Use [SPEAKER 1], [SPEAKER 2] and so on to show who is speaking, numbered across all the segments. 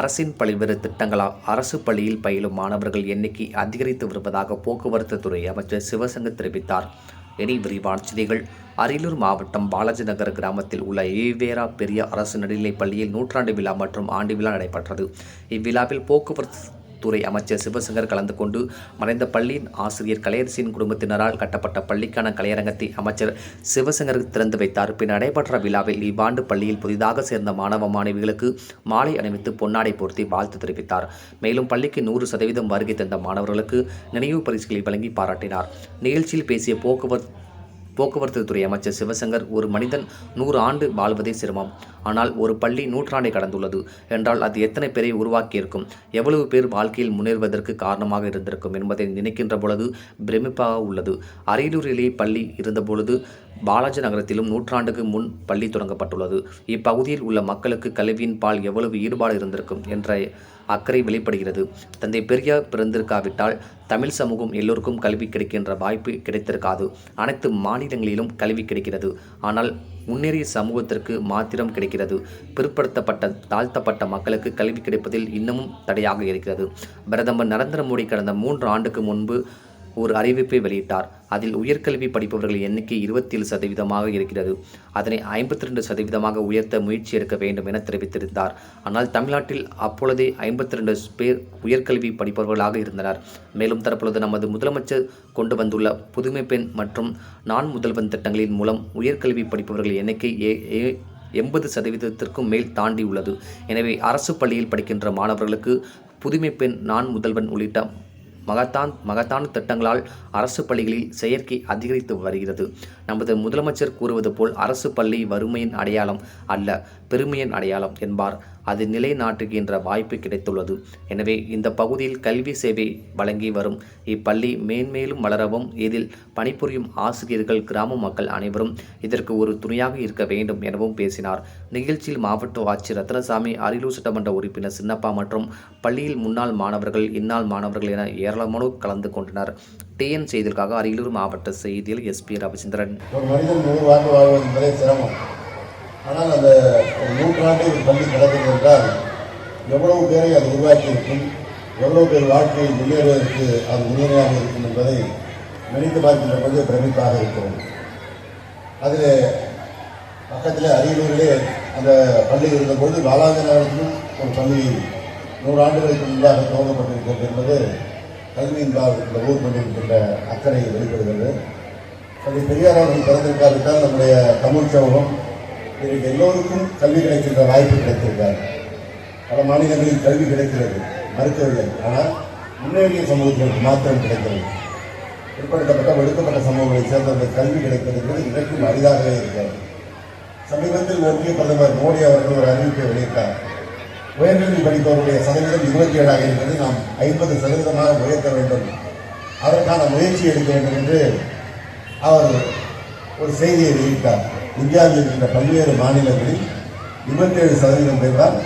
[SPEAKER 1] அரசின் பல்வேறு திட்டங்களால் அரசு பள்ளியில் பயிலும் மாணவர்கள் எண்ணிக்கை அதிகரித்து வருவதாக போக்குவரத்து துறை அமைச்சர் சிவசங்கர் தெரிவித்தார். இனி விரிவான செய்திகள். அரியலூர் மாவட்டம் பாலாஜி நகர் கிராமத்தில் உள்ள ஈவேரா பெரிய அரசு நடுநிலைப் பள்ளியில் நூற்றாண்டு விழா மற்றும் ஆண்டு விழா நடைபெற்றது. இவ்விழாவில் போக்குவரத்து துறை அமைச்சர் சிவசங்கர் கலந்து கொண்டு மறைந்த பள்ளியின் ஆசிரியர் கலையரசியின் குடும்பத்தினரால் கட்டப்பட்ட பள்ளிக்கான கலையரங்கத்தை அமைச்சர் சிவசங்கர் திறந்து வைத்தார். பின் நடைபெற்ற விழாவில் இவ்வாண்டு பள்ளியில் புதிதாக சேர்ந்த மாணவ மாணவிகளுக்கு மாலை அணிவித்து பொன்னாடை போர்த்தி வாழ்த்து தெரிவித்தார். மேலும் பள்ளிக்கு நூறு சதவீதம் வருகை தந்த மாணவர்களுக்கு நினைவு பரிசுகளை வழங்கி பாராட்டினார். நிகழ்ச்சியில் பேசிய போக்குவரத்து போக்குவரத்து துறை அமைச்சர் சிவசங்கர் ஒரு மனிதன் நூறு ஆண்டு வாழ்வதே சிரமம். ஆனால் ஒரு பள்ளி நூற்றாண்டை கடந்துள்ளது என்றால் அது எத்தனை பேரை உருவாக்கியிருக்கும்? எவ்வளவு பேர் வாழ்க்கையில் முன்னேறுவதற்கு காரணமாக இருந்திருக்கும் என்பதை நினைக்கின்ற பொழுது பிரமிப்பாக உள்ளது. அரியலூரிலே பள்ளி இருந்தபொழுது பாலாஜி நகரத்திலும் நூற்றாண்டுக்கு முன் பள்ளி தொடங்கப்பட்டுள்ளது. இப்பகுதியில் உள்ள மக்களுக்கு கல்வியின் பால் எவ்வளவு ஈடுபாடு இருந்திருக்கும் என்ற அக்கறை வெளிப்படுகிறது. தந்தை பெரியார் பிறந்திருக்காவிட்டால் தமிழ் சமூகம் எல்லோருக்கும் கல்வி கிடைக்கின்ற வாய்ப்பு கிடைத்திருக்காது. அனைத்து மாநிலங்களிலும் கல்வி கிடைக்கிறது. ஆனால் முன்னேறிய சமூகத்திற்கு மாத்திரம் கிடைக்கிறது. பிற்படுத்தப்பட்ட தாழ்த்தப்பட்ட மக்களுக்கு கல்வி கிடைப்பதில் இன்னமும் தடையாக இருக்கிறது. பிரதமர் நரேந்திர மோடி கடந்த மூன்று ஆண்டுக்கு முன்பு ஒரு அறிவிப்பை வெளியிட்டார். அதில் உயர்கல்வி படிப்பவர்கள் எண்ணிக்கை இருபத்தி ஏழு சதவீதமாக இருக்கிறது. அதனை ஐம்பத்தி ரெண்டு சதவீதமாக உயர்த்த முயற்சி எடுக்க வேண்டும் என தெரிவித்திருந்தார். ஆனால் தமிழ்நாட்டில் அப்பொழுதே ஐம்பத்தி ரெண்டு பேர் உயர்கல்வி படிப்பவர்களாக இருந்தனர். மேலும் தற்பொழுது நமது முதலமைச்சர் கொண்டு வந்துள்ள புதுமை பெண் மற்றும் நான் முதல்வன் திட்டங்களின் மூலம் உயர்கல்வி படிப்பவர்கள் எண்ணிக்கை ஏ ஏ எண்பது சதவீதத்திற்கும் மேல் தாண்டி உள்ளது எனவே அரசு பள்ளியில் படிக்கின்ற மாணவர்களுக்கு புதுமை பெண் நான் முதல்வன் உள்ளிட்ட மகத்தான் மகத்தான திட்டங்களால் அரசு பள்ளிகளில் செயற்கை அதிகரித்து வருகிறது. நமது முதலமைச்சர் கூறுவது போல் அரசு பள்ளி வறுமையின் அடையாளம் அல்ல பெருமையின் அடையாளம் என்பார். அது நிலைநாட்டுகின்ற வாய்ப்பு கிடைத்துள்ளது. எனவே இந்த பகுதியில் கல்வி சேவை வழங்கி வரும் இப்பள்ளி மேன்மேலும் வளரவும் இதில் பணிபுரியும் ஆசிரியர்கள் கிராம மக்கள் அனைவரும் இதற்கு ஒரு துணையாக இருக்க வேண்டும் எனவும் பேசினார். நிகழ்ச்சியில் மாவட்ட ஆட்சியர் ரத்னசாமி அரியலூர் சட்டமன்ற உறுப்பினர் சின்னப்பா மற்றும் பள்ளியில் முன்னாள் மாணவர்கள் இந்நாள் மாணவர்கள் என ஏராளமானோர் கலந்து கொண்டனர். டிஎன் செய்திற்காக அரியலூர் மாவட்ட செய்தியில் எஸ்பி ரவிச்சந்திரன்.
[SPEAKER 2] ஒரு மனிதன் நூறு ஆண்டு வாழ்வது என்பதே சிரமம். ஆனால் அந்த ஒரு நூற்றாண்டு ஒரு பள்ளி நடக்கிறது என்றால் எவ்வளவு பேரை அது உருவாக்கி இருக்கும் எவ்வளவு பேர் வாழ்க்கையில் முன்னேறுவதற்கு அது உறுதுணையாக இருக்கும் என்பதை நினைத்து பார்க்கின்ற பொழுது பிரமிப்பாக இருக்கிறோம் அதில் பக்கத்தில் அரியலூரிலே அந்த பள்ளி இருந்தபொழுது பாலாஜி நகரத்திலும் ஒரு பள்ளி நூறு ஆண்டுகளுக்கு முன்பாக துவங்கப்பட்டிருக்கிறது என்பது கல்வியின் இந்த ஊர் கொண்டிருக்கின்ற அக்கறை வெளிப்படுகிறது. தந்தை பெரியார் அவர்கள் பிறந்திருக்காவிட்டால் நம்முடைய தமிழ் சமூகம் இன்றைக்கு எல்லோருக்கும் கல்வி கிடைக்கின்ற வாய்ப்பு கிடைத்திருக்கார் பல மாநிலங்களில் கல்வி கிடைக்கிறது. மறுக்கவில்லை. ஆனால் முன்னேறிய சமூகத்திற்கு மாத்திரம் கிடைக்கிறது. பிற்படுத்தப்பட்ட ஒடுக்கப்பட்ட சமூகங்களைச் சேர்ந்தவர்கள் கல்வி கிடைப்பது இன்றைக்கும் அரிதாகவே இருக்கிறது. சமீபத்தில் ஒன்றிய பிரதமர் மோடி அவர்கள் ஒரு அறிவிப்பை வெளியிட்டார். உயர்கல்வி படிப்பவருடைய சதவீதம் இருபத்தி ஏழாக இருக்கிறது நாம் ஐம்பது சதவீதமாக உயர்த்த வேண்டும். அதற்கான முயற்சி எடுக்க வேண்டும் என்று அவர் ஒரு செய்தியை வெளியிட்டார். இந்தியாவில் இருக்கின்ற பல்வேறு மாநிலங்களில் இருபத்தேழு சதவீதம் பேர்தான்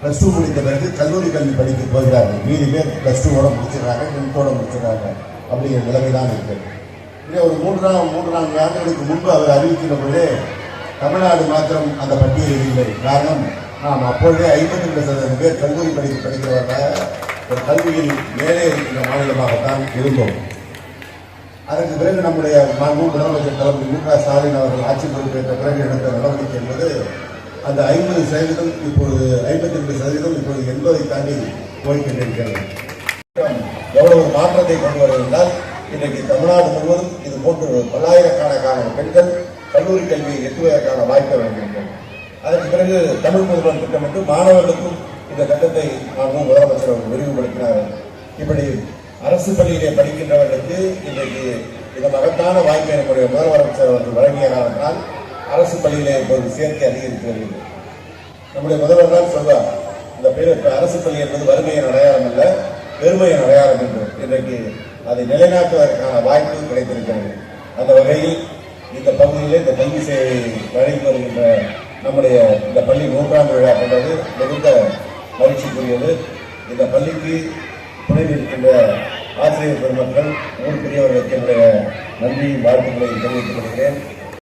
[SPEAKER 2] ப்ளஸ் டூ முடித்த பிறகு கல்லூரி கல்வி படித்து போகிறார்கள். மீதி பேர் ப்ளஸ் டூவோட முடிச்சிடறாங்க டென்த்தோட முடிச்சிடறாங்க. அப்படிங்கிற நிலைமை தான் இருக்கிறது இதே ஒரு மூன்று நாள் மூன்று நான்கு ஆண்டுகளுக்கு முன்பு அவர் அறிவிக்கிற பொழுதே தமிழ்நாடு மாத்திரம் அந்த பட்டியலில் இல்லை. காரணம் நாம் அப்பொழுதே ஐம்பத்தி ரெண்டு சதவீதம் பேர் கல்லூரி படிப்பு படிக்கிறவர்கள் ஒரு கல்வியில் மேலே இருக்கின்ற மாநிலமாகத்தான் இருந்தோம். அதற்கு பிறகு நம்முடைய மாண்பு முதலமைச்சர் தளபதி மு க ஸ்டாலின் அவர்கள் ஆட்சி பொறுப்பேற்ற பிறகு எடுத்த நடவடிக்கை என்பது அந்த ஐம்பது சதவீதம் இப்பொழுது ஐம்பத்தி ரெண்டு சதவீதம் இப்பொழுது எண்பதை தாண்டி போய்கொண்டிருக்கிறது எவ்வளவு மாற்றத்தை கொண்டு வருவதால் இன்றைக்கு தமிழ்நாடு முழுவதும் இது போன்று பல்லாயிரக்கணக்கான பெண்கள் கல்லூரி கல்வியை எட்டுவதற்கான வாய்ப்பை வழங்கியிருக்கிறது அதற்கு பிறகு தமிழ் முதல்வர் திட்டமிட்டு மாணவர்களுக்கும் இந்த திட்டத்தை மாண்பு முதலமைச்சர் அவர்கள் விரிவுபடுத்தினார். இப்படி அரசு பள்ளியிலே படிக்கின்றவர்களுக்கு இன்றைக்கு இந்த மகத்தான வாய்ப்பை நம்முடைய முதலமைச்சர் அவர்கள் வழங்கிய காரணத்தால் அரசு பள்ளியிலே இப்போது சேர்க்கை அதிகரித்து வருகிறது நம்முடைய முதல்வர் தான் சொல்வார் இந்த பேர் அரசு பள்ளி என்பது வறுமையின் அடையாளம் அல்ல பெருமையின் அடையாளம் என்று. இன்றைக்கு அதை நிலைநாட்டுவதற்கான வாய்ப்பு கிடைத்திருக்கிறது. அந்த வகையில் இந்த பகுதியிலே இந்த கல்வி சேவை வழங்கி வருகின்ற நம்முடைய இந்த பள்ளி நூற்றாண்டு விழா கொண்டது மிகுந்த மகிழ்ச்சிக்குரியது. இந்த பள்ளிக்கு துணை இருக்கின்ற ஆசிரியர் பெருமக்கள் ஊர் பெரியவர்களுக்கு என்னுடைய நன்றி வாழ்த்துக்களை தெரிவித்துக் கொள்கிறேன்.